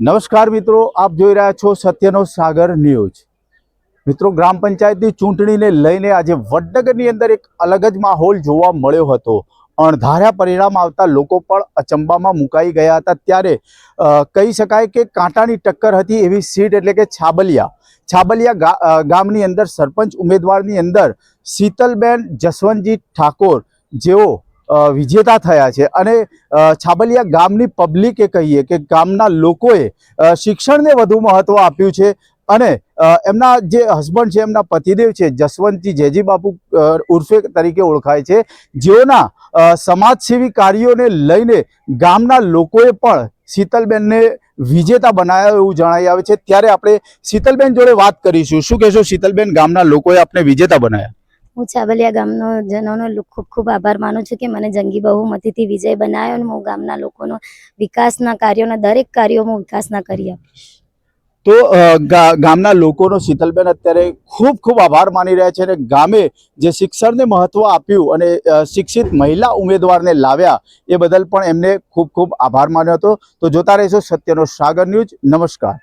નમસ્કાર મિત્રો, આપ જોઈ રહ્યા છો સત્યનો સાગર ન્યૂઝ. મિત્રો, ગ્રામ પંચાયતની ચૂંટણીને લઈને આજે વડનગરની અંદર એક અલગ જ માહોલ જોવા મળ્યો હતો. અણધાર્યા પરિણામ આવતા લોકો પણ અચંબામાં મુકાઈ ગયા હતા. ત્યારે કહી શકાય કે કાંટાની ટક્કર હતી એવી સીટ એટલે કે છાબલિયા. છાબલિયા ગામની અંદર સરપંચ ઉમેદવારની અંદર શીતલબેન જસવંતજી ઠાકોર જેઓ વિજેતા થયા છે. અને છાબલિયા ગામની પબ્લિકે કહીએ કે ગામના લોકોએ શિક્ષણને વધુ મહત્ત્વ આપ્યું છે. અને એમના જે હસબન્ડ છે, એમના પતિદેવ છે, જસવંતજી જેજી બાપુ ઉર્ફે તરીકે ઓળખાય છે. જેઓના સમાજસેવી કાર્યોને લઈને ગામના લોકોએ પણ શીતલબેનને વિજેતા બનાવ્યા એવું જણાઈ આવે છે. ત્યારે આપણે શીતલબેન જોડે વાત કરીશું. શું કહેશો? શીતલબેન ગામના લોકોએ આપણે વિજેતા બનાવ્યા હું છાબલિયા ગામનો જનોનો ખૂબ ખૂબ આભાર માનું છું કે મને જંગી બહુમતીથી વિજય બનાવ્યો અને હું ગામના લોકોનો વિકાસના કાર્યોના દરેક કાર્યો હું વિકાસના કરી આપીશ. તો ગામના લોકોનો શીતલબેન અત્યારે ખૂબ ખૂબ આભાર માની રહ્યા છે અને ગામે જે શિક્ષણને મહત્વ આપ્યું અને શિક્ષિત મહિલા ઉમેદવારને લાવ્યા એ બદલ પણ એમને ખૂબ ખૂબ આભાર માન્યો હતો. તો જોતા રહેશો સત્યનો સાગર ન્યૂઝ. નમસ્કાર.